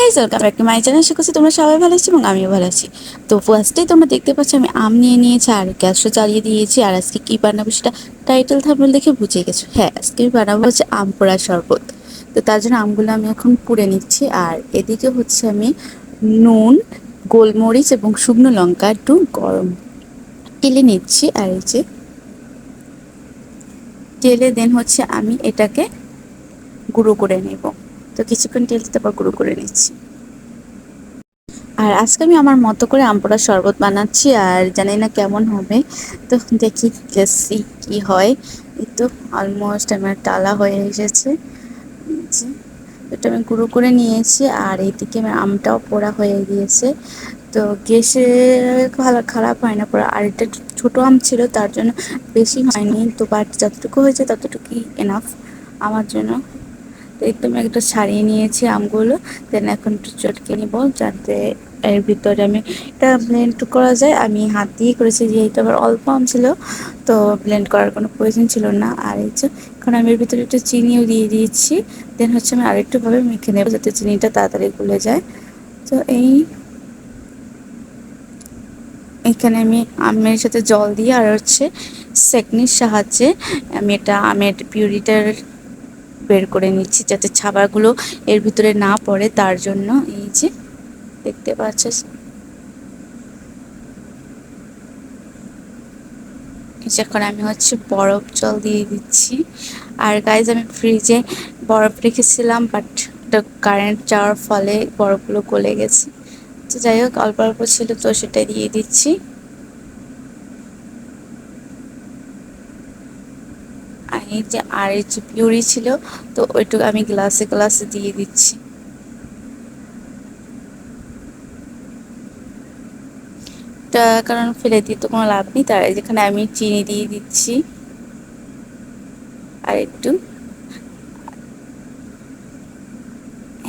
Guys welcome back to my channel করছি তোমরা সবাই ভালো আছো এবং আমিও ভালো আছি। তো ফার্স্টেই তোমরা দেখতে পাচ্ছ, আমি আম নিয়ে নিয়েছি আর গ্যাসও চালিয়ে দিয়েছি আর আজকে কী বানাবো সেটা টাইটেল থাম্বনেল দেখে বুঝে গেছো। হ্যাঁ আজকে আমি বানাবো হচ্ছে আম পোড়া শরবত। তো তার জন্য আমগুলো আমি এখন পুড়ে নিচ্ছি আর এদিকে হচ্ছে আমি নুন, গোলমরিচ এবং শুকনো লঙ্কা একটু গরম টেলে নিচ্ছি আর এই যে টেলে দেন হচ্ছে আমি এটাকে গুঁড়ো করে নেব। তো কিছুক্ষণ টেলতে তারপর গুঁড়ো করে নিচ্ছি। আর আজকে আমি আমার মতো করে আমপোড়ার শরবত বানাচ্ছি আর জানি না কেমন হবে। তো দেখি লেসি কি হয়। এই তো অলমোস্ট আমার টালা হয়ে এসেছে। এটা আমি গুঁড়ো করে নিয়েছি আর এইদিকে আমার আমটাও পোড়া হয়ে গিয়েছে। তো গ্যাসে ভালো খারাপ হয় না পোড়া। আর এটা ছোটো আম ছিল, তার জন্য বেশি হয়নি। তো বাট যতটুকু হয়েছে ততটুকুই এনাফ আমার জন্য। একদম একটা ছাড়িয়ে নিয়েছি, আমগুলো। দেন এখন একটু চটকে নিব যাতে এর ভিতরে আমি এটা ব্লেন্ড করা যায়। আমি হাত দিয়ে করেছি, যেহেতু আবার অল্প আম ছিল, তো ব্লেন্ড করার কোনো প্রয়োজন ছিল না। আর এই যে এখন আমি এর ভিতরে একটু চিনিও দিয়ে দিয়েছি। দেন হচ্ছে আমি আরেকটুভাবে মেখে নেব যাতে চিনিটা তাড়াতাড়ি গুলে যায়। তো এই এখানে আমি আমের সাথে জল দিয়ে আর হচ্ছে সেকনির সাহায্যে আমি এটা আমের পিউরিটার বের করে নিচ্ছি যাতে ছাবাগুলো এর ভিতরে না পড়ে, তার জন্য এই যে দেখতে পাচ্ছ এখন আমি হচ্ছে বরফ জল দিয়ে দিচ্ছি। আর গাইজ আমি ফ্রিজে বরফ রেখেছিলাম বাট কারেন্ট যাওয়ার ফলে বরফগুলো গলে গেছে। তো যাই হোক, অল্প অল্প ছিল, তো সেটা দিয়ে দিচ্ছি। আর যে আর একটু পিউরি ছিল, তো ওইটুকু আমি গ্লাসে গ্লাসে দিয়ে দিচ্ছি। কারণ ফেলে দিয়ে তো কোনো লাভ নেই, তার যেখানে আমি চিনি দিয়ে দিচ্ছি। আর একটু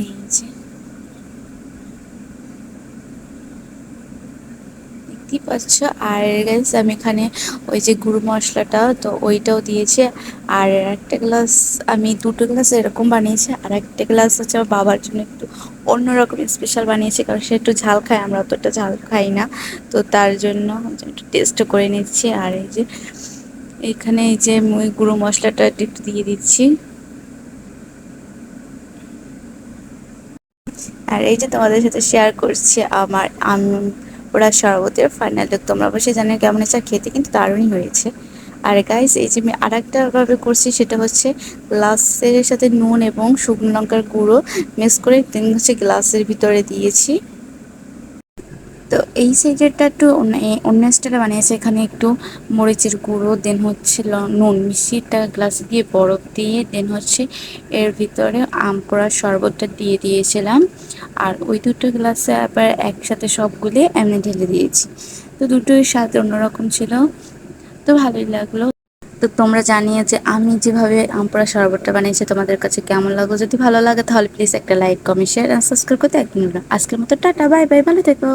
এই যে দেখতেই পাচ্ছ। আর গাইস আমি এখানে ওই যে গুঁড়ো মশলাটা, তো ওইটাও দিয়েছি। আর একটা গ্লাস আমি দুটো গ্লাস এরকম বানিয়েছি। আর একটা গ্লাস হচ্ছে আমার বাবার জন্য একটু অন্যরকম স্পেশাল বানিয়েছি, কারণ সে একটু ঝাল খায়, আমরা অতটা ঝাল খাই না। তো তার জন্য একটু টেস্ট করে নিচ্ছি। আর এই যে, এখানে এই যে ওই গুঁড়ো মশলাটা একটু দিয়ে দিচ্ছি। আর এই যে তোমাদের সাথে শেয়ার করছি, আমার আম ওরা শরবতের ফাইনাল লুক তোমরা অবশ্যই জানো কেমন আছে খেতে কিন্তু দারুণই হয়েছে। আর গাইস এই যে আমি আর ভাবে করছি, সেটা হচ্ছে গ্লাসের সাথে নুন এবং শুকনো লঙ্কার গুঁড়ো মিক্স করে তিন হচ্ছে গ্লাসের ভিতরে দিয়েছি। তো এই সাইজেরটা একটু অন্য স্টাইলে বানিয়েছে। এখানে একটু মরিচের গুঁড়ো, দেন হচ্ছে নুন মিষ্টিটা গ্লাস দিয়ে বরফ দিয়ে, দেন হচ্ছে এর ভিতরে আম পোড়ার শরবতটা দিয়ে দিয়েছিলাম। আর ওই দুটো গ্লাসে আবার একসাথে সবগুলি এমনি ঢেলে দিয়েছি। তো দুটোই স্বাদ অন্যরকম ছিল। তো ভালোই লাগল। তো তোমরা জানিয়ে যে আমি যেভাবে আমপোড়া শরবতটা বানিয়েছি, তোমাদের কাছে কেমন লাগল? যদি ভালো লাগে তাহলে প্লিজ একটা লাইক কমেন্ট শেয়ার সাবস্ক্রাইব করতে একদম আজকের মতো টাটা বাই বাই ভালো থেকো।